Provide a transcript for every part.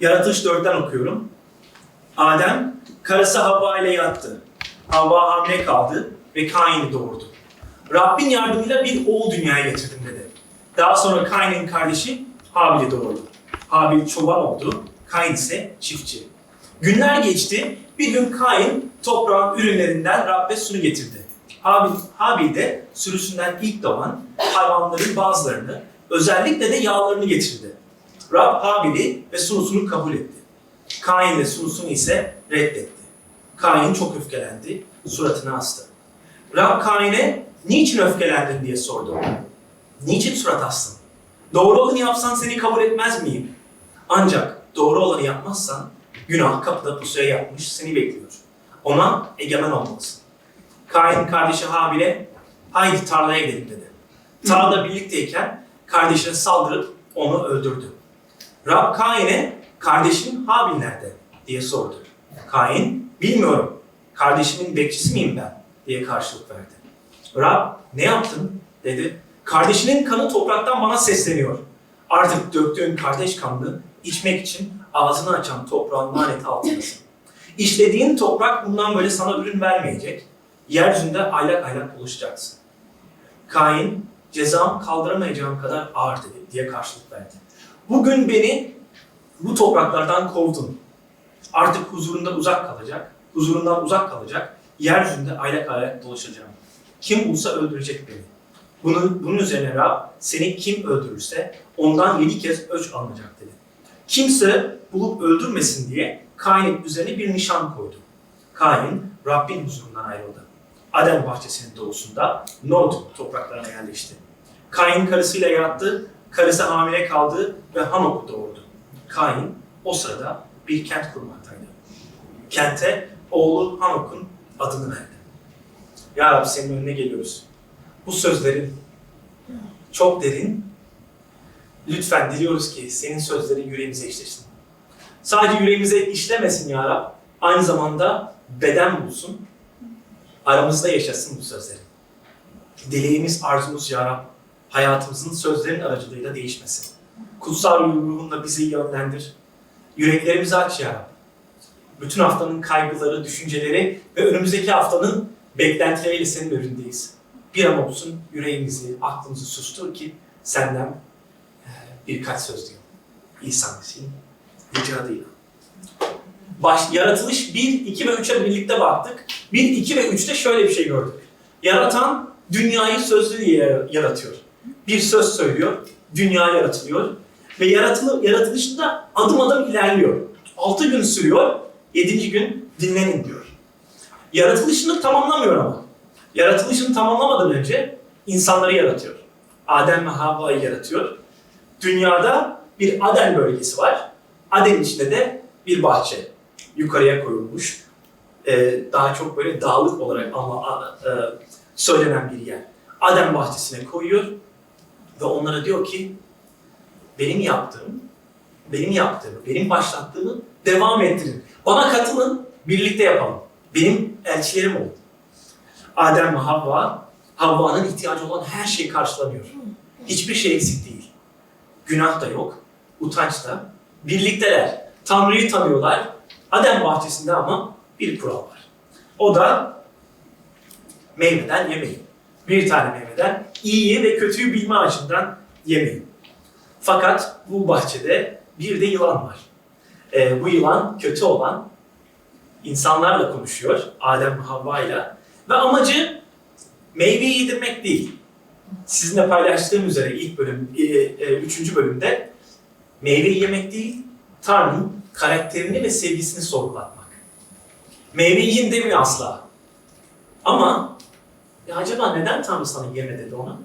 Yaratılış 4'ten okuyorum. Adem, karısı Havva ile yattı. Havva hamile kaldı ve Kain'i doğurdu. Rabbin yardımıyla bir oğul dünyaya getirdim dedi. Daha sonra Kain'in kardeşi Habil'i doğurdu. Habil çoban oldu, Kain ise çiftçi. Günler geçti, bir gün Kain toprağın ürünlerinden Rabbe sunu getirdi. Habil, Habil de sürüsünden ilk doğan hayvanların bazılarını, özellikle de yağlarını getirdi. Rab Habil'i ve sunusunu kabul etti. Kain de sunusunu ise reddetti. Kain çok öfkelendi, suratını astı. Rab Kain'e niçin öfkelendin diye sordu. Niçin surat astın? Doğru olanı yapsan seni kabul etmez miyim? Ancak doğru olanı yapmazsan günah kapıda pusuya yapmış seni bekliyor. Ona egemen olmalısın. Kain kardeşi Habil'e haydi tarlaya gidelim dedi. Tarlada birlikteyken kardeşine saldırıp onu öldürdü. Rab Kain'e kardeşin Habil nerede diye sordu. Kain bilmiyorum kardeşimin bekçisi miyim ben diye karşılık verdi. Rab ne yaptın dedi. Kardeşinin kanı topraktan bana sesleniyor. Artık döktüğün kardeş kanını içmek için ağzını açan toprağın laneti altındasın. İşlediğin toprak bundan böyle sana ürün vermeyecek. Yeryüzünde aylak aylak dolaşacaksın. Kain cezam kaldıramayacağım kadar ağır dedi diye karşılık verdi. Bugün beni bu topraklardan kovdun. Artık huzurundan uzak kalacak, huzurundan uzak kalacak, yeryüzünde aylak aylak dolaşacağım. Kim bulsa öldürecek beni. Bunun, bunun üzerine Rab seni kim öldürürse ondan yedi kez öç alınacak dedi. Kimse bulup öldürmesin diye Kain'in üzerine bir nişan koydu. Kain Rabbin huzurundan ayrıldı. Adem bahçesinin doğusunda Nod topraklarına yerleşti. Kain karısıyla yattı, karısı hamile kaldı ve Hanok'u doğurdu. Kain o sırada bir kent kurmaktaydı. Kente oğlu Hanok'un adını verdi. Ya Rabbi senin önüne geliyoruz. Bu sözlerin çok derin. Lütfen diliyoruz ki senin sözlerin yüreğimize işlesin. Sadece yüreğimize işlemesin ya Rab. Aynı zamanda beden bulsun. Aramızda yaşasın bu sözlerin. Dileğimiz, arzumuz ya Rab. Hayatımızın sözlerin aracılığıyla değişmesin. Kutsal ruhunla bizi yönlendir. Yüreklerimizi aç ya. Bütün haftanın kaygıları, düşünceleri ve önümüzdeki haftanın beklentileriyle senin önündeyiz. Bir an olsun yüreğimizi, aklımızı sustur ki senden e, birkaç söz duyalım. İsa Mesih'in yüce adıyla. Baş, yaratılış 1, 2 ve 3'e birlikte baktık. 1, 2 ve 3'te şöyle bir şey gördük. Yaratan dünyayı sözlüğüyle yaratıyor. Bir söz söylüyor, dünya yaratılıyor. Ve yaratılı, yaratılışında adım adım ilerliyor. 6 gün sürüyor, 7. gün dinlenin diyor. Yaratılışını tamamlamıyor ama. Yaratılışını tamamlamadan önce insanları yaratıyor. Adem ve Havva'yı yaratıyor. Dünyada bir Aden bölgesi var. Aden içinde de bir bahçe yukarıya koyulmuş. Ee, daha çok böyle dağlık olarak ama e, söylenen bir yer. Aden bahçesine koyuyor ve onlara diyor ki benim yaptığım, benim yaptığımı, benim başlattığımı devam ettirin. Bana katılın, birlikte yapalım. Benim elçilerim olun. Adem ve Havva, Havva'nın ihtiyacı olan her şey karşılanıyor. Hiçbir şey eksik değil. Günah da yok, utanç da. Birlikteler. Tanrı'yı tanıyorlar. Adem bahçesinde ama bir kural var. O da meyveden yemeyin. Bir tane meyveden iyiyi ve kötüyü bilme ağacından yemeyin. Fakat bu bahçede bir de yılan var. Ee, bu yılan kötü olan insanlarla konuşuyor. Adem ve Havva ile. Ve amacı meyveyi yedirmek değil. Sizinle paylaştığım üzere ilk bölüm, e, e, üçüncü bölümde meyveyi yemek değil, Tanrı'nın karakterini ve sevgisini sorgulatmak. Meyve yiyin demiyor asla. Ama ya acaba neden Tanrı sana yeme dedi ona?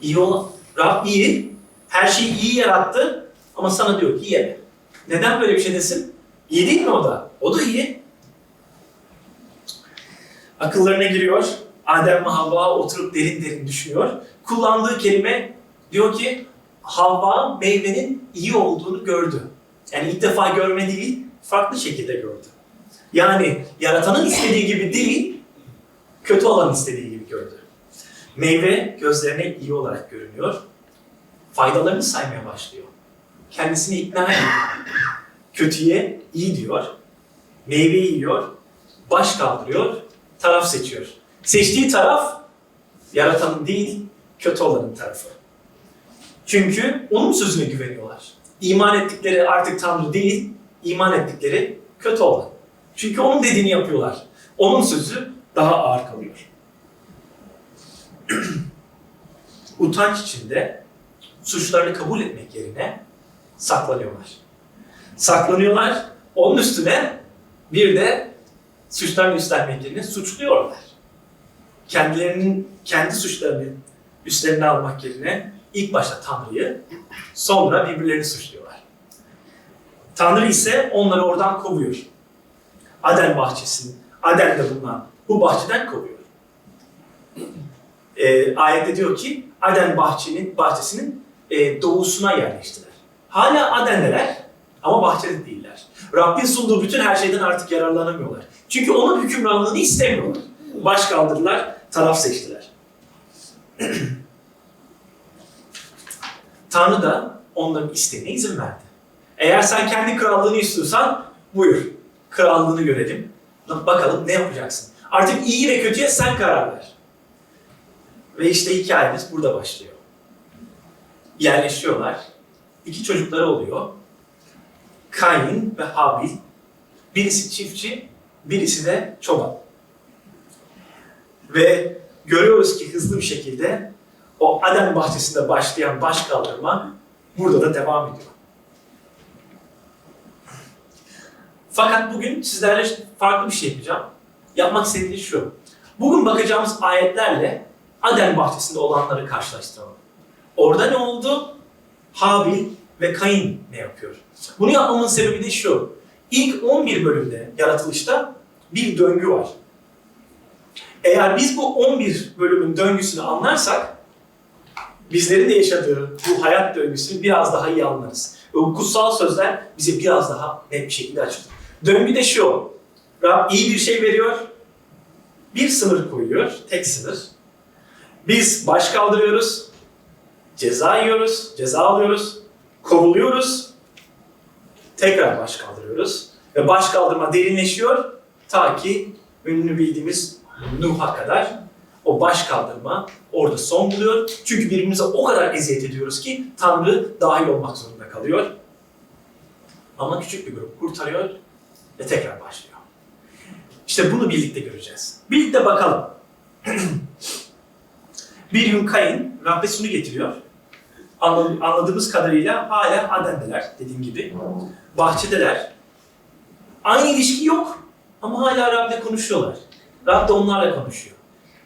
İyi olan, Rab iyi, her şeyi iyi yarattı ama sana diyor ki yeme. Neden böyle bir şey desin? İyi değil mi o da? O da iyi. Akıllarına giriyor. Adem ve Havva oturup derin derin düşünüyor. Kullandığı kelime diyor ki Havva meyvenin iyi olduğunu gördü. Yani ilk defa görme değil, farklı şekilde gördü. Yani yaratanın istediği gibi değil, kötü olan istediği gibi gördü. Meyve gözlerine iyi olarak görünüyor. Faydalarını saymaya başlıyor. kendisini ikna ediyor. Kötüye iyi diyor, meyve yiyor, baş kaldırıyor, taraf seçiyor. Seçtiği taraf yaratanın değil, kötü olanın tarafı. Çünkü onun sözüne güveniyorlar. İman ettikleri artık Tanrı değil, iman ettikleri kötü olan. Çünkü onun dediğini yapıyorlar. Onun sözü daha ağır kalıyor. Utanç içinde suçlarını kabul etmek yerine saklanıyorlar. Saklanıyorlar, onun üstüne bir de suçlarını üstlenmek yerine suçluyorlar. Kendilerinin kendi suçlarını üstlerine almak yerine ilk başta Tanrı'yı, sonra birbirlerini suçluyorlar. Tanrı ise onları oradan kovuyor. Aden bahçesini, Aden'de bulunan bu bahçeden kovuyor. Ee, ayette diyor ki Aden bahçenin bahçesinin e, doğusuna yerleştiler. Hala Aden'deler ama bahçede değiller. Rabbin sunduğu bütün her şeyden artık yararlanamıyorlar. Çünkü onun hükümranlığını istemiyorlar. Baş kaldırdılar, taraf seçtiler. Tanrı da onların isteğine izin verdi. Eğer sen kendi krallığını istiyorsan buyur. Krallığını görelim. Bakalım ne yapacaksın. Artık iyi ve kötüye sen karar ver. Ve işte hikayemiz burada başlıyor. Yerleşiyorlar. İki çocukları oluyor. Kain ve Habil. Birisi çiftçi, birisi de çoban. Ve görüyoruz ki hızlı bir şekilde o Adem bahçesinde başlayan baş kaldırma burada da devam ediyor. Fakat bugün sizlerle farklı bir şey yapacağım. Yapmak istediğim şu. Bugün bakacağımız ayetlerle Adem bahçesinde olanları karşılaştıralım. Orada ne oldu? Habil ve Kain ne yapıyor? Bunu yapmamın sebebi de şu. İlk 11 bölümde yaratılışta bir döngü var. Eğer biz bu 11 bölümün döngüsünü anlarsak bizlerin de yaşadığı bu hayat döngüsünü biraz daha iyi anlarız. Ve bu kutsal sözler bize biraz daha net bir şekilde açılır. Döngü de şu. Rab iyi bir şey veriyor. Bir sınır koyuyor. Tek sınır. Biz baş kaldırıyoruz. Ceza yiyoruz. Ceza alıyoruz. Kovuluyoruz. Tekrar baş kaldırıyoruz. Ve baş kaldırma derinleşiyor. Ta ki ünlü bildiğimiz Nuh'a kadar o baş kaldırma orada son buluyor. Çünkü birbirimize o kadar eziyet ediyoruz ki Tanrı dahil olmak zorunda kalıyor. Ama küçük bir grup kurtarıyor ve tekrar başlıyor. İşte bunu birlikte göreceğiz. Birlikte bakalım. bir gün Kain Rabbe sunu getiriyor. Anla- Anladığımız kadarıyla hala Aden'deler dediğim gibi. Bahçedeler. Aynı ilişki yok ama hala Rab'le konuşuyorlar. Rab de onlarla konuşuyor.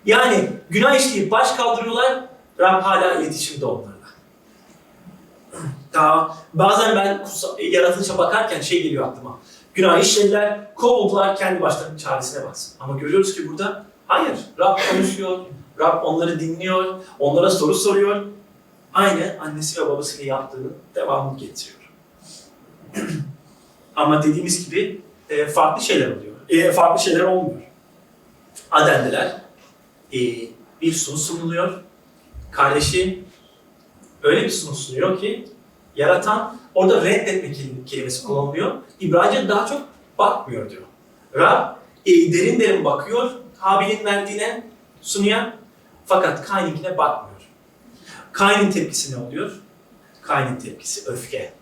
Yani günah işleyip baş kaldırıyorlar, Rab hala iletişimde onlarla. Daha bazen ben yaratılışa bakarken şey geliyor aklıma. Günah işlediler, kovuldular, kendi başlarının çaresine baksın. Ama görüyoruz ki burada hayır, Rab konuşuyor, Rab onları dinliyor, onlara soru soruyor. Aynı annesi ve babasıyla yaptığının devamını getiriyor. Ama dediğimiz gibi e, farklı şeyler oluyor. E, farklı şeyler olmuyor. Adendiler e, bir sunu sunuluyor. Kardeşi öyle bir sunu sunuyor ki yaratan orada reddetme kelim- kelimesi kullanılıyor. İbranice daha çok bakmıyor diyor. Rab e, derin derin bakıyor Habil'in verdiğine sunuya fakat Kain'inkine bakmıyor. Kain'in tepkisi ne oluyor? Kain'in tepkisi öfke.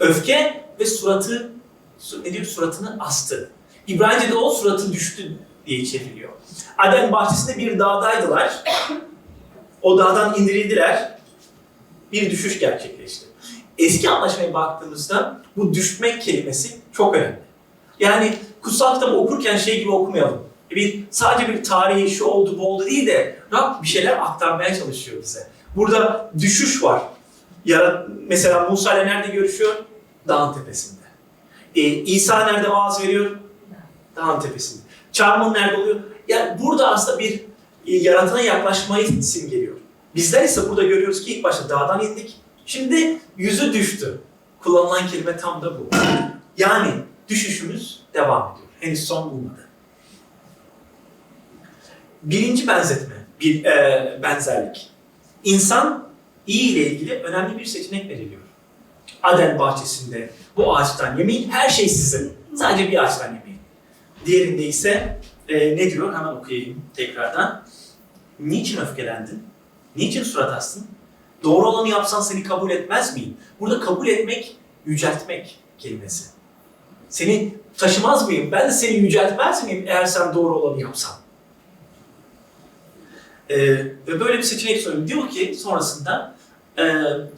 Öfke ve suratı su- ne diyor suratını astı. İbranice'de o suratı düştü diye çevriliyor. Adem bahçesinde bir dağdaydılar. O dağdan indirildiler. Bir düşüş gerçekleşti. Eski anlaşmaya baktığımızda bu düşmek kelimesi çok önemli. Yani kutsal kitabı okurken şey gibi okumayalım. Bir, sadece bir tarihi şu oldu bu oldu değil de Rab bir şeyler aktarmaya çalışıyor bize. Burada düşüş var. Ya, mesela Musa ile nerede görüşüyor? Dağın tepesinde. Ee, İsa nerede vaaz veriyor? Dağın tepesinde. Çarmıh nerede oluyor? Yani burada aslında bir e, yaratana yaklaşmayı simgeliyor. Bizler ise burada görüyoruz ki ilk başta dağdan indik. Şimdi yüzü düştü. Kullanılan kelime tam da bu. Yani düşüşümüz devam ediyor. Henüz son bulmadı. Birinci benzetme, bir e, benzerlik. İnsan iyi ile ilgili önemli bir seçenek veriliyor. Aden bahçesinde bu ağaçtan yemeyin. Her şey sizin. Sadece bir ağaçtan yemeyin. Diğerinde ise e, ne diyor? Hemen okuyayım tekrardan. Niçin öfkelendin? Niçin surat astın? Doğru olanı yapsan seni kabul etmez miyim? Burada kabul etmek, yüceltmek kelimesi. Seni taşımaz mıyım? Ben de seni yüceltmez miyim eğer sen doğru olanı yapsan? Ee, ve böyle bir seçenek söylüyor. Diyor ki sonrasında e,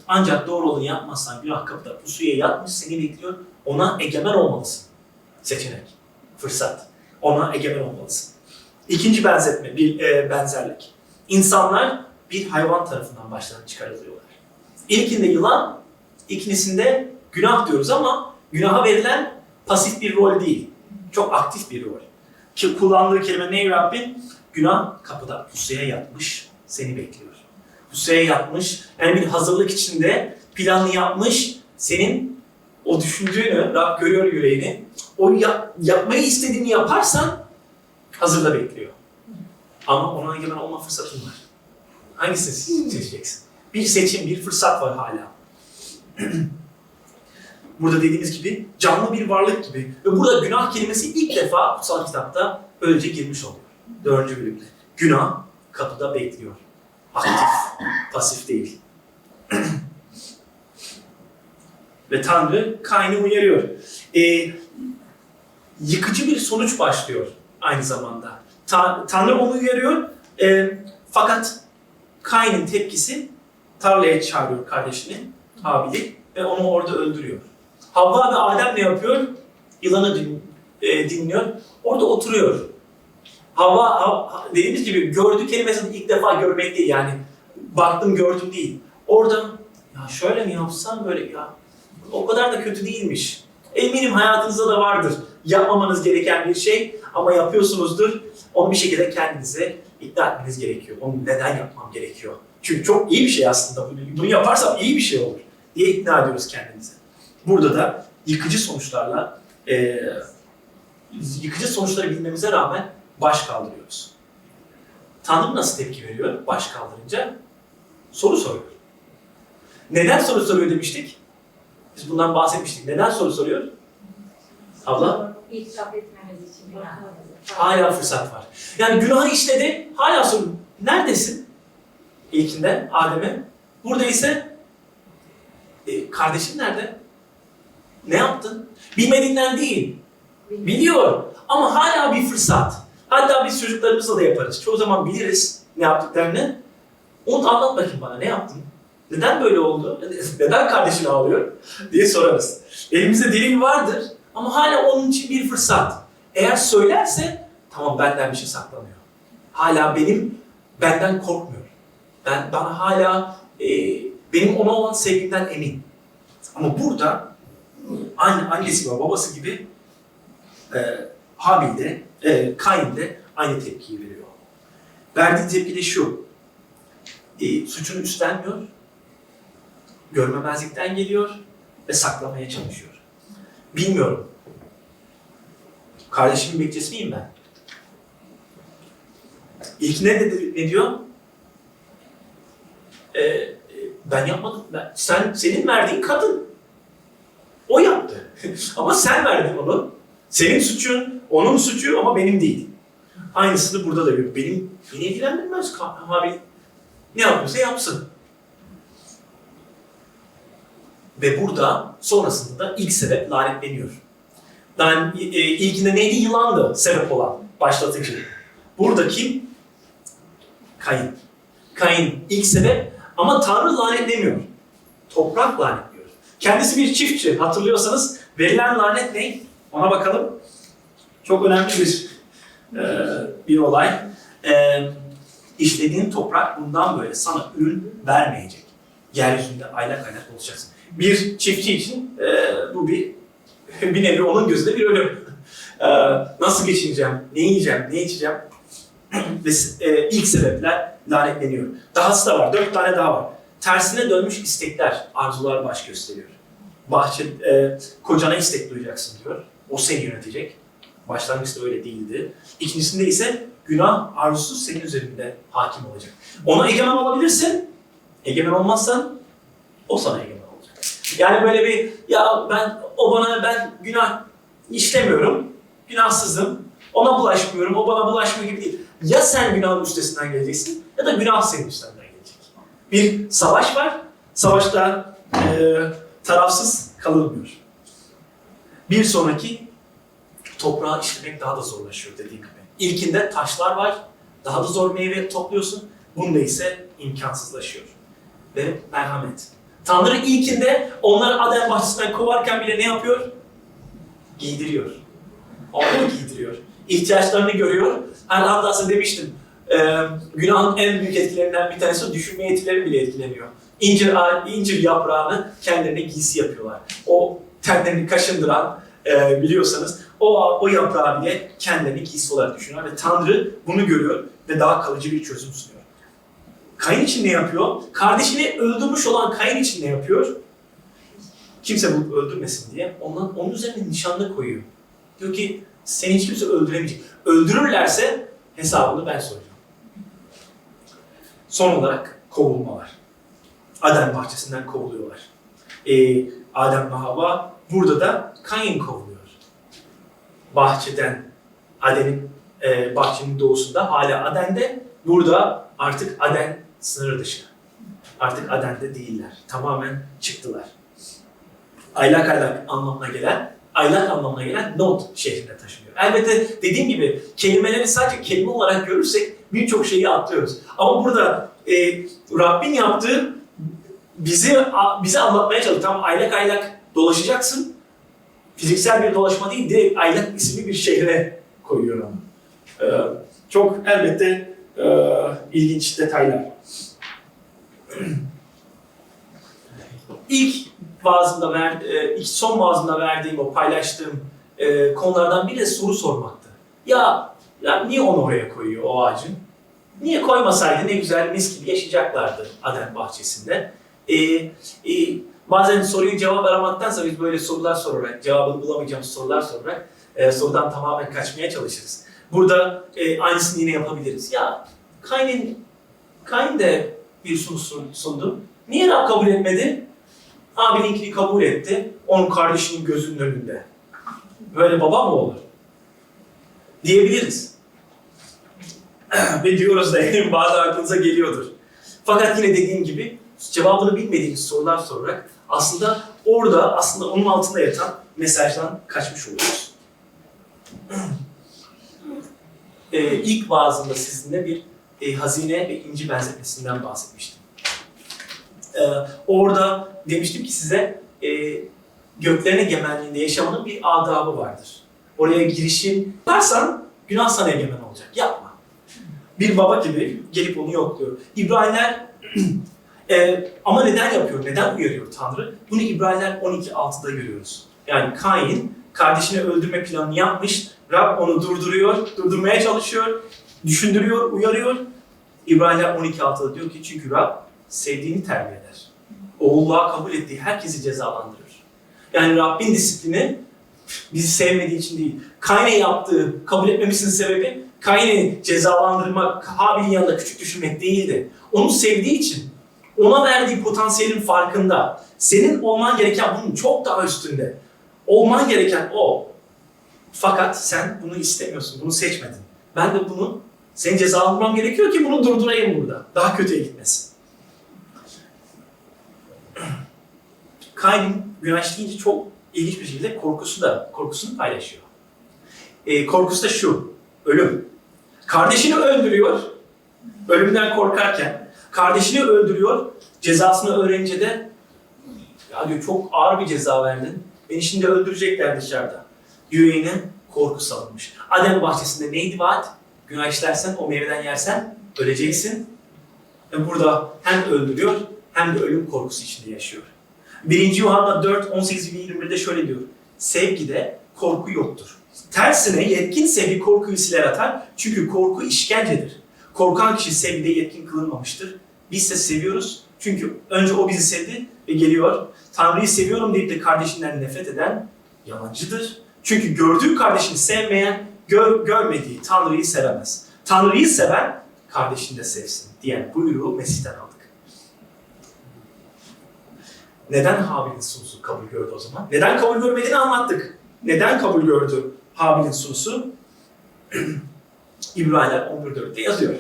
ancak doğru olanı yapmazsan günah kapıda pusuya yatmış seni bekliyor. Ona egemen olmalısın. Seçenek, fırsat. Ona egemen olmalısın. İkinci benzetme, bir e, benzerlik. İnsanlar bir hayvan tarafından başlarına çıkarılıyorlar. İlkinde yılan, ikincisinde günah diyoruz ama günaha verilen pasif bir rol değil. Çok aktif bir rol. Ki kullandığı kelime ne Rabbin? Günah kapıda pusuya yatmış, seni bekliyor. Pusuya yatmış, yani bir hazırlık içinde planını yapmış, senin o düşündüğünü, Rab görüyor yüreğini, o yap- yapmayı istediğini yaparsan hazırda bekliyor. Ama ona egemen olma fırsatın var. Hangisini seçeceksin? Bir seçim, bir fırsat var hala. Burada dediğimiz gibi canlı bir varlık gibi. Ve burada günah kelimesi ilk defa kutsal kitapta böylece girmiş oluyor. Dördüncü bölümde. Günah kapıda bekliyor. Aktif, pasif değil. Ve Tanrı Kain'i uyarıyor. Ee, yıkıcı bir sonuç başlıyor aynı zamanda. Ta- Tanrı onu uyarıyor. Ee, fakat Kain'in tepkisi tarlaya çağırıyor kardeşini, Habil'i ve onu orada öldürüyor. Havva ve Adem ne yapıyor? Yılanı din- e, dinliyor. Orada oturuyor. Havva, Hav- dediğimiz gibi gördü kelimesini ilk defa görmek değil yani. Baktım gördüm değil. Orada ya şöyle mi yapsam böyle ya o kadar da kötü değilmiş. Eminim hayatınızda da vardır. Yapmamanız gereken bir şey ama yapıyorsunuzdur. Onu bir şekilde kendinize ikna etmeniz gerekiyor. Onu neden yapmam gerekiyor? Çünkü çok iyi bir şey aslında. Bunu- yaparsam iyi bir şey olur diye ikna ediyoruz kendimize. Burada da yıkıcı sonuçlarla e, yıkıcı sonuçları bilmemize rağmen baş kaldırıyoruz. Tanrı nasıl tepki veriyor baş kaldırınca? Soru soruyor. Neden soru soruyor demiştik? Biz bundan bahsetmiştik. Neden soru soruyor? Abla? İtiraf etmemiz için günahlarımızı. Hala fırsat var. Yani günahı işledi, hala soruyor. Neredesin? İlkinde Adem'e. Burada ise e, kardeşin nerede? Ne yaptın? Bilmediğinden değil. Biliyor. Ama hala bir fırsat. Hatta biz çocuklarımızla da yaparız. Çoğu zaman biliriz ne yaptıklarını. Onu anlat bakayım bana ne yaptın? Neden böyle oldu? Neden kardeşin ağlıyor? diye sorarız. Elimizde delil vardır ama hala onun için bir fırsat. Eğer söylerse tamam benden bir şey saklanıyor. Hala benim benden korkmuyor. Ben bana hala e, benim ona olan sevgimden emin. Ama burada aynı annesi ve babası gibi e, Habil'de, e, Kain'de aynı tepkiyi veriyor. Verdiği tepki de şu. E, suçunu üstlenmiyor, görmemezlikten geliyor ve saklamaya çalışıyor. Bilmiyorum. Kardeşimin bekçisi miyim ben? İlk ne, dedi, ne diyor? E, e, ben yapmadım. Ben, sen senin verdiğin kadın. O yaptı. ama sen verdin onu. Senin suçun, onun suçu ama benim değil. Aynısını burada da görüyorum. Benim, beni ilgilendirmez. Abi ne yapıyorsa yapsın. Ve burada sonrasında da ilk sebep lanetleniyor. Yani e, ilkinde neydi? Yılandı sebep olan, başlatıcı. Burada kim? Kayın. Kayın ilk sebep ama Tanrı lanetlemiyor. Toprak lanetliyor. Kendisi bir çiftçi. Hatırlıyorsanız verilen lanet ne? Ona bakalım. Çok önemli bir e, bir olay. E, işlediğin toprak bundan böyle sana ürün vermeyecek. Yeryüzünde aylak aylak olacaksın. Bir çiftçi için e, bu bir bir nevi onun gözünde bir ölüm. E, nasıl geçineceğim, ne yiyeceğim, ne içeceğim? Ve e, ilk sebepler lanetleniyor. Dahası da var, dört tane daha var. Tersine dönmüş istekler, arzular baş gösteriyor. Bahçe, e, kocana istek duyacaksın diyor. O seni yönetecek. Başlangıçta öyle değildi. İkincisinde ise günah arzusu senin üzerinde hakim olacak. Ona egemen olabilirsin. Egemen olmazsan o sana egemen. Yani böyle bir ya ben o bana ben günah işlemiyorum, günahsızım, ona bulaşmıyorum, o bana bulaşmıyor gibi değil. Ya sen günahın üstesinden geleceksin ya da günah senin üstesinden gelecek. Bir savaş var, savaşta e, tarafsız kalınmıyor. Bir sonraki toprağı işlemek daha da zorlaşıyor dediğim gibi. İlkinde taşlar var, daha da zor meyve topluyorsun. Bunda ise imkansızlaşıyor. Ve merhamet. Tanrı ilkinde onları Adem bahçesinden kovarken bile ne yapıyor? Giydiriyor. Onları giydiriyor. İhtiyaçlarını görüyor. Hani hatta size demiştim, e, günahın en büyük etkilerinden bir tanesi düşünme yetileri bile etkileniyor. İncir, incir yaprağını kendilerine giysi yapıyorlar. O tenlerini kaşındıran e, biliyorsanız o, o yaprağı bile kendilerini giysi olarak düşünüyor ve Tanrı bunu görüyor ve daha kalıcı bir çözüm sunuyor. Kain için ne yapıyor? Kardeşini öldürmüş olan Kain için ne yapıyor? Kimse bunu öldürmesin diye ondan, onun üzerine nişanlı koyuyor. Diyor ki seni hiç kimse öldüremeyecek. Öldürürlerse hesabını ben soracağım. Son olarak kovulmalar. Adem bahçesinden kovuluyorlar. Ee, Adem ve Havva burada da Kain kovuluyor. Bahçeden, Aden'in e, bahçenin doğusunda hala Aden'de, burada artık Aden sınır dışı. Artık Aden'de değiller. Tamamen çıktılar. Aylak aylak anlamına gelen, aylak anlamına gelen Nod şehrine taşınıyor. Elbette dediğim gibi kelimeleri sadece kelime olarak görürsek birçok şeyi atlıyoruz. Ama burada e, Rabbin yaptığı bizi bize anlatmaya çalışıyor. Tam aylak aylak dolaşacaksın. Fiziksel bir dolaşma değil, direkt aylak isimli bir şehre koyuyor onu. Ee, çok elbette e, ilginç detaylar. İlk vaazımda ver, e, ilk son vaazımda verdiğim o paylaştığım e, konulardan biri de soru sormaktı. Ya, ya niye onu oraya koyuyor o ağacın? Niye koymasaydı ne güzel mis gibi yaşayacaklardı Adem bahçesinde. E, e, bazen soruyu cevap aramaktansa biz böyle sorular sorarak, cevabını bulamayacağımız sorular sorarak e, sorudan tamamen kaçmaya çalışırız. Burada e, aynısını yine yapabiliriz. Ya Kain'in Kain de bir sunu sun- sundu. Niye Rab kabul etmedi? Abininkini kabul etti. Onun kardeşinin gözünün önünde. Böyle baba mı olur? Diyebiliriz. Ve diyoruz da eminim bazı aklınıza geliyordur. Fakat yine dediğim gibi cevabını bilmediğimiz sorular sorarak aslında orada aslında onun altında yatan mesajdan kaçmış oluyoruz. Ee, ilk vaazımda sizinle bir e, hazine ve inci benzetmesinden bahsetmiştim. Ee, orada demiştim ki size e, göklerin egemenliğinde yaşamanın bir adabı vardır. Oraya girişin yaparsan günah sana egemen olacak. Yapma. Bir baba gibi gelip onu yokluyor. İbrahimler e, ama neden yapıyor? Neden uyarıyor Tanrı? Bunu İbrahimler 12.6'da görüyoruz. Yani Kain kardeşini öldürme planını yapmış. Rab onu durduruyor, durdurmaya çalışıyor, düşündürüyor, uyarıyor. İbrahimler 12.6'da diyor ki çünkü Rab sevdiğini terbiye eder. Oğulluğa kabul ettiği herkesi cezalandırır. Yani Rabbin disiplini bizi sevmediği için değil. Kain'e yaptığı, kabul etmemesinin sebebi Kain'i cezalandırmak, Habil'in yanında küçük düşürmek değildi. Onu sevdiği için, ona verdiği potansiyelin farkında. Senin olman gereken bunun çok daha üstünde. Olman gereken o. Fakat sen bunu istemiyorsun, bunu seçmedin. Ben de bunu, seni cezalandırmam gerekiyor ki bunu durdurayım burada. Daha kötüye gitmesin. Kain'in günah işleyince çok ilginç bir şekilde korkusu da korkusunu paylaşıyor. Ee, korkusu da şu, ölüm. Kardeşini öldürüyor, ölümden korkarken. Kardeşini öldürüyor, cezasını öğrenince de ya diyor çok ağır bir ceza verdin. Beni şimdi öldürecekler dışarıda. Yüreğine korku salınmış. Adem bahçesinde neydi vaat? Günah işlersen, o meyveden yersen öleceksin. Ve burada hem öldürüyor hem de ölüm korkusu içinde yaşıyor. 1. Yuhanna 4, 18 ve 21'de şöyle diyor. Sevgide korku yoktur. Tersine yetkin sevgi korkuyu siler atar. Çünkü korku işkencedir. Korkan kişi sevgide yetkin kılınmamıştır. Biz de seviyoruz. Çünkü önce o bizi sevdi ve geliyor. Tanrı'yı seviyorum deyip de kardeşinden nefret eden yalancıdır. Çünkü gördüğü kardeşini sevmeyen, gör- görmediği Tanrı'yı sevemez. Tanrı'yı seven kardeşini de sevsin diyen buyruğu Mesih'ten aldık. Neden Habil'in sunusu kabul gördü o zaman? Neden kabul görmediğini anlattık. Neden kabul gördü Habil'in sunusu? İbraniler 11.4'te yazıyor.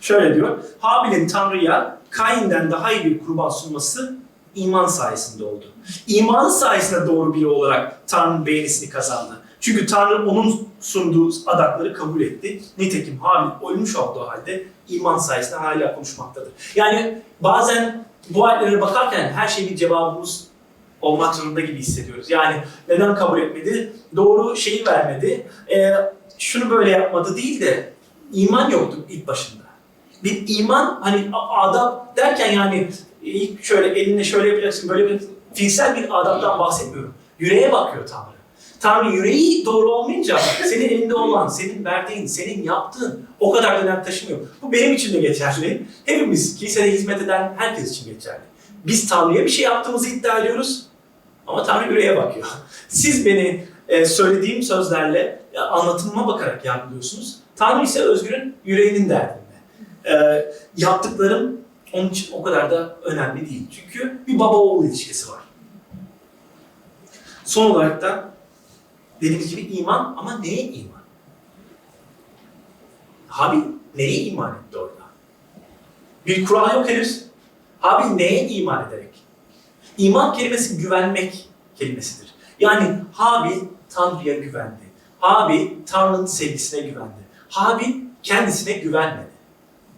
Şöyle diyor. Habil'in Tanrı'ya Kain'den daha iyi bir kurban sunması iman sayesinde oldu. İman sayesinde doğru biri olarak Tanrı'nın beğenisini kazandı. Çünkü Tanrı onun sunduğu adakları kabul etti. Nitekim Habil ölmüş olduğu halde iman sayesinde hala konuşmaktadır. Yani bazen bu ayetlere bakarken her şey bir cevabımız olmak zorunda gibi hissediyoruz. Yani neden kabul etmedi? Doğru şeyi vermedi. Ee, şunu böyle yapmadı değil de iman yoktu ilk başında. Bir iman hani adab derken yani ilk şöyle elinle şöyle yapacaksın böyle bir fiziksel bir adaptan bahsetmiyorum. Yüreğe bakıyor Tanrı. Tanrı yüreği doğru olmayınca senin elinde olan, senin verdiğin, senin yaptığın o kadar önem taşımıyor. Bu benim için de geçerli. Hepimiz kilisede hizmet eden herkes için geçerli. Biz Tanrı'ya bir şey yaptığımızı iddia ediyoruz ama Tanrı yüreğe bakıyor. Siz beni e, söylediğim sözlerle anlatımıma bakarak yargılıyorsunuz. Tanrı ise Özgür'ün yüreğinin derdinde. E, yaptıklarım onun için o kadar da önemli değil. Çünkü bir baba oğul ilişkisi var. Son olarak da dediğimiz gibi iman ama neye iman? Habil neye iman etti orada? Bir kural yok henüz. Habil neye iman ederek? İman kelimesi güvenmek kelimesidir. Yani Habil Tanrı'ya güvendi. Habil Tanrı'nın sevgisine güvendi. Habil kendisine güvenmedi.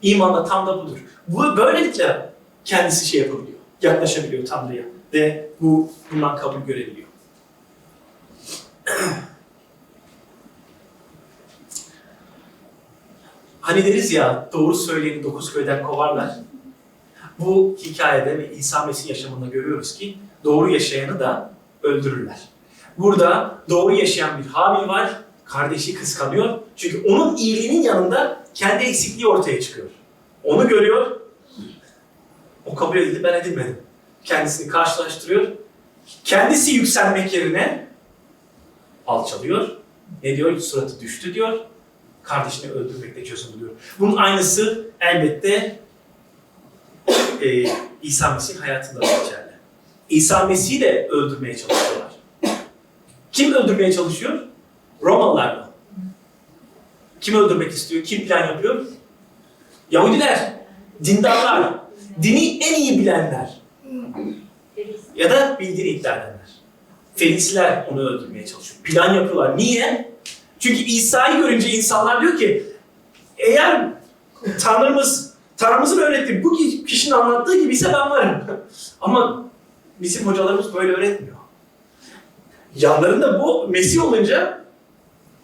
İman da tam da budur. Bu böylelikle kendisi şey yapabiliyor. Yaklaşabiliyor Tanrı'ya ve bu bundan kabul görebiliyor. Hani deriz ya doğru söyleyeni dokuz köyden kovarlar. Bu hikayede ve İsa Mesih yaşamında görüyoruz ki doğru yaşayanı da öldürürler. Burada doğru yaşayan bir Habil var, kardeşi kıskanıyor. Çünkü onun iyiliğinin yanında kendi eksikliği ortaya çıkıyor. Onu görüyor, o kabul edildi, ben edilmedim. Kendisini karşılaştırıyor. Kendisi yükselmek yerine alçalıyor. Ne diyor? Suratı düştü diyor. Kardeşini öldürmekte çözüm buluyor. Bunun aynısı elbette e, İsa Mesih hayatında da geçerli. İsa Mesih'i de öldürmeye çalışıyorlar. Kim öldürmeye çalışıyor? Romalılar mı? Kim öldürmek istiyor? Kim plan yapıyor? Yahudiler, dindarlar, dini en iyi bilenler ya da bildiğini iddia edenler. Ferisler onu öldürmeye çalışıyor. Plan yapıyorlar. Niye? Çünkü İsa'yı görünce insanlar diyor ki eğer Tanrımız Tanrımızın öğrettiği bu kişinin anlattığı gibiyse ben varım. Ama bizim hocalarımız böyle öğretmiyor. Yanlarında bu Mesih olunca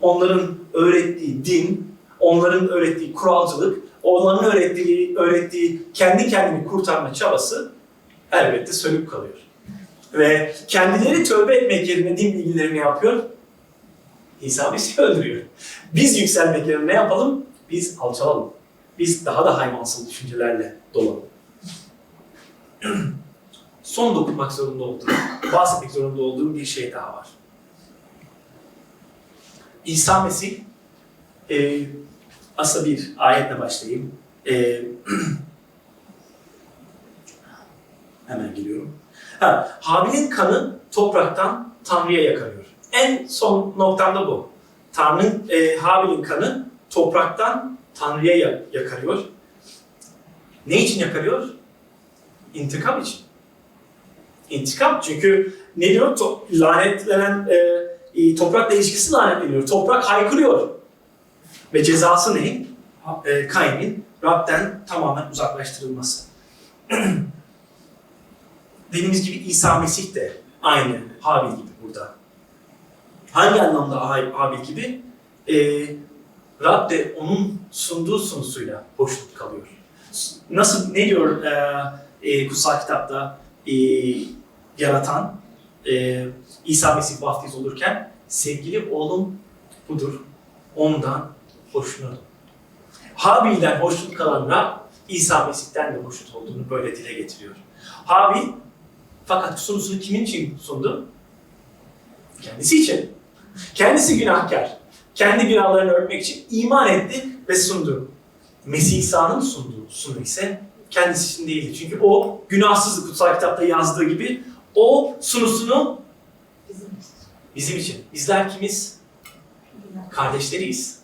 onların öğrettiği din, onların öğrettiği kuralcılık, onların öğrettiği, öğrettiği kendi kendini kurtarma çabası elbette sönük kalıyor. Ve kendileri tövbe etmek yerine din bilgilerini yapıyor? İsa Mesih'i öldürüyor. Biz yükselmek yerine ne yapalım? Biz alçalalım. Biz daha da hayvansal düşüncelerle dolalım. Son dokunmak zorunda olduğum, bahsetmek zorunda olduğum bir şey daha var. İsa Mesih, e, aslında bir ayetle başlayayım. E, hemen geliyorum. Ha, Habil'in kanı topraktan Tanrı'ya yakarıyor. En son noktam da bu. Tanrı'nın, e, Habil'in kanı topraktan Tanrı'ya ya- yakarıyor. Ne için yakarıyor? İntikam için. İntikam çünkü ne diyor? To- lanetlenen e, e, toprakla ilişkisi lanetleniyor. Toprak haykırıyor. Ve cezası ne? E, Kain'in Rab'den tamamen uzaklaştırılması. Dediğimiz gibi İsa Mesih de aynı Habil gibi burada. Hangi anlamda Ha- Habil gibi? E, Rab de onun sunduğu sunusuyla hoşnut kalıyor. Nasıl, ne diyor e, e, kutsal kitapta e, yaratan e, İsa Mesih vaftiz olurken sevgili oğlum budur, ondan hoşnut. Habil'den hoşnut kalan Rab, İsa Mesih'ten de hoşnut olduğunu böyle dile getiriyor. Habil fakat sunusunu kimin için sundu? Kendisi için. Kendisi günahkar. Kendi günahlarını örtmek için iman etti ve sundu. Mesih İsa'nın sunduğu sunu ise kendisi için değildi. Çünkü o günahsız kutsal kitapta yazdığı gibi O sunusunu bizim için. Bizler kimiz? Kardeşleriyiz.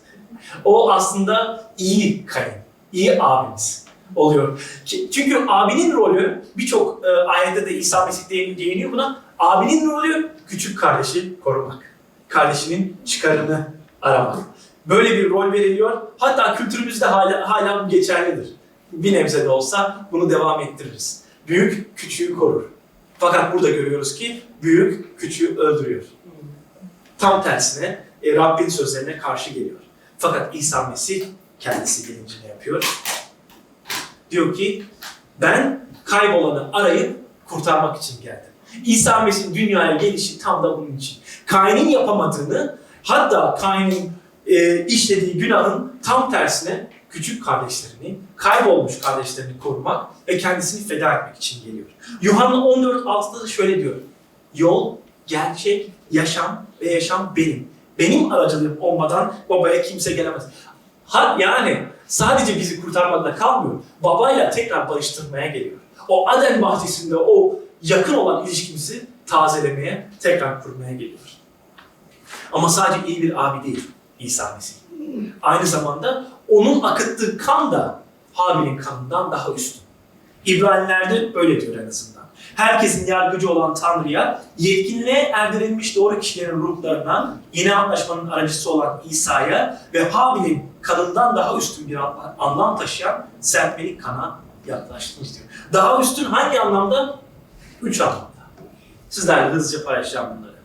O aslında iyi kayın, iyi abimiz oluyor. Çünkü abinin rolü birçok e, ayette de İsa Mesih değin- değiniyor buna. Abinin rolü küçük kardeşi korumak. Kardeşinin çıkarını aramak. Böyle bir rol veriliyor. Hatta kültürümüzde hala, hala bu geçerlidir. Bir nebze de olsa bunu devam ettiririz. Büyük küçüğü korur. Fakat burada görüyoruz ki büyük küçüğü öldürüyor. Tam tersine e, Rabbin sözlerine karşı geliyor. Fakat İsa Mesih kendisi gelince ne yapıyor? Diyor ki ben kaybolanı arayıp kurtarmak için geldim. İsa Mesih'in dünyaya gelişi tam da bunun için. Kain'in yapamadığını hatta Kain'in e, işlediği günahın tam tersine küçük kardeşlerini, kaybolmuş kardeşlerini korumak ve kendisini feda etmek için geliyor. Yuhanna 14.6'da da şöyle diyor. Yol, gerçek, yaşam ve yaşam benim. Benim aracılığım olmadan babaya kimse gelemez. Ha, yani sadece bizi kurtarmakla kalmıyor. Babayla tekrar barıştırmaya geliyor. O Aden bahçesinde o yakın olan ilişkimizi tazelemeye, tekrar kurmaya geliyor. Ama sadece iyi bir abi değil İsa Mesih. Aynı zamanda onun akıttığı kan da Habil'in kanından daha üstün. İbraniler'de öyle diyor en azından. Herkesin yargıcı olan Tanrı'ya, yetkinliğe erdirilmiş doğru kişilerin ruhlarına, yeni anlaşmanın aracısı olan İsa'ya ve Habil'in kanından daha üstün bir anlam taşıyan serpmelik kana yaklaştınız diyor. Daha üstün hangi anlamda? Üç anlamda. Sizlerle hızlıca paylaşacağım bunları.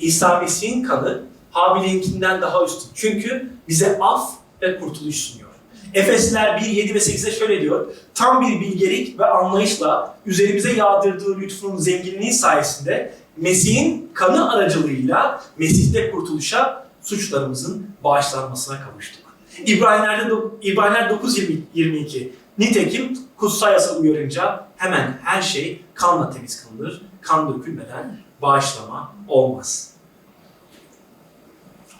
İsa Mesih'in kanı Habil'inkinden daha üstün. Çünkü bize af ve kurtuluş sunuyor. Efesliler 1, 7 ve 8'de şöyle diyor. Tam bir bilgelik ve anlayışla üzerimize yağdırdığı lütfunun zenginliği sayesinde Mesih'in kanı aracılığıyla Mesih'te kurtuluşa suçlarımızın bağışlanmasına kavuştuk. İbraniler'de İbraniler 9 20 22 Nitekim kutsal yasa uyarınca hemen her şey kanla temiz kılınır. Kan dökülmeden bağışlama olmaz.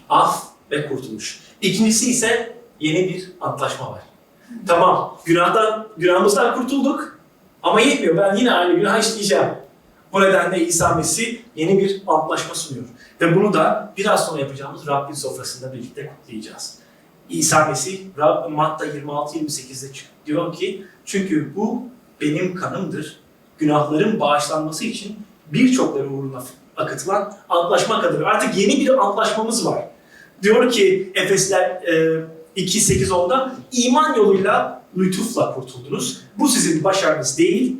Af ve kurtuluş. İkincisi ise yeni bir antlaşma var. Tamam, günahdan, günahımızdan kurtulduk ama yetmiyor. Ben yine aynı günah işleyeceğim. Bu nedenle İsa Mesih yeni bir antlaşma sunuyor. Ve bunu da biraz sonra yapacağımız Rabbin sofrasında birlikte kutlayacağız. İsa Mesih Rab, Matta 26-28'de çık- diyor ki çünkü bu benim kanımdır. Günahların bağışlanması için birçokları uğruna akıtılan antlaşma kadıdır. Artık yeni bir antlaşmamız var. Diyor ki Efesler e, 2.8.10'da iman yoluyla lütufla kurtuldunuz. Bu sizin başarınız değil.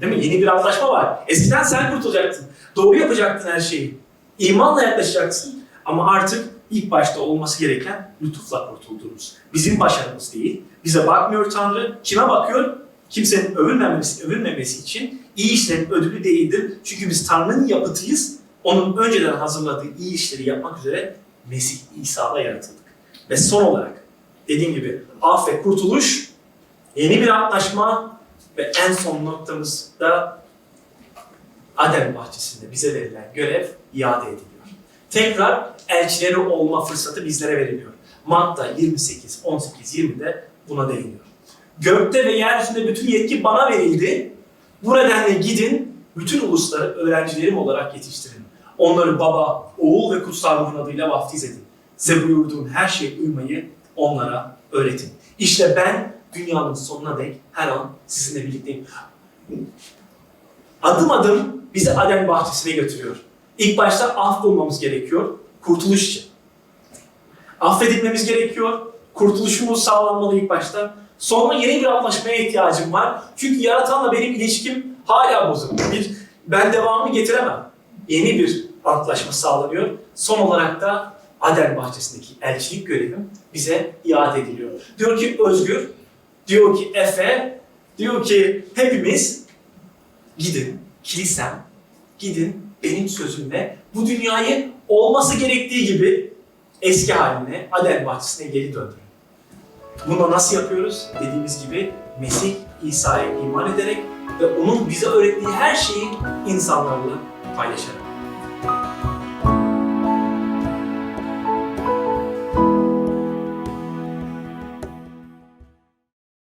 Değil mi? Yeni bir antlaşma var. Eskiden sen kurtulacaktın. Doğru yapacaktın her şeyi. İmanla yaklaşacaksın. Ama artık ilk başta olması gereken lütufla kurtuldunuz. Bizim başarımız değil. Bize bakmıyor Tanrı. Kime bakıyor? Kimsenin övünmemesi, övünmemesi için iyi işlerin ödülü değildir. Çünkü biz Tanrı'nın yapıtıyız. Onun önceden hazırladığı iyi işleri yapmak üzere Mesih İsa'da yaratıldık. Ve son olarak dediğim gibi af ve kurtuluş, yeni bir antlaşma ve en son noktamız da Adem bahçesinde bize verilen görev iade ediliyor. Tekrar elçileri olma fırsatı bizlere veriliyor. Matta 28, 18, 20'de buna değiniyor. Gökte ve yeryüzünde bütün yetki bana verildi. Bu nedenle gidin, bütün ulusları öğrencilerim olarak yetiştirin. Onları baba, oğul ve kutsal ruhun adıyla vaftiz edin. Size buyurduğum her şeyi uymayı onlara öğretin. İşte ben dünyanın sonuna dek her an sizinle birlikteyim. Adım adım bizi Adem bahçesine götürüyor. İlk başta af bulmamız gerekiyor, kurtuluş için. Affedilmemiz gerekiyor, kurtuluşumuz sağlanmalı ilk başta. Sonra yeni bir anlaşmaya ihtiyacım var. Çünkü yaratanla benim ilişkim hala bozuk. Bir, ben devamını getiremem. Yeni bir antlaşma sağlanıyor. Son olarak da Aden bahçesindeki elçilik görevim bize iade ediliyor. Diyor ki Özgür, diyor ki Efe, diyor ki hepimiz gidin kilisem, gidin benim sözümle bu dünyayı olması gerektiği gibi eski haline Aden bahçesine geri döndürün. Bunu nasıl yapıyoruz? Dediğimiz gibi Mesih İsa'ya iman ederek ve onun bize öğrettiği her şeyi insanlarla paylaşarak.